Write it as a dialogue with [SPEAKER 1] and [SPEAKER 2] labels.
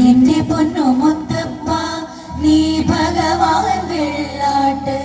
[SPEAKER 1] എന്റെ പൊന്നു മുത്തപ്പ നീ ഭഗവാൻ വെള്ളാട്ട്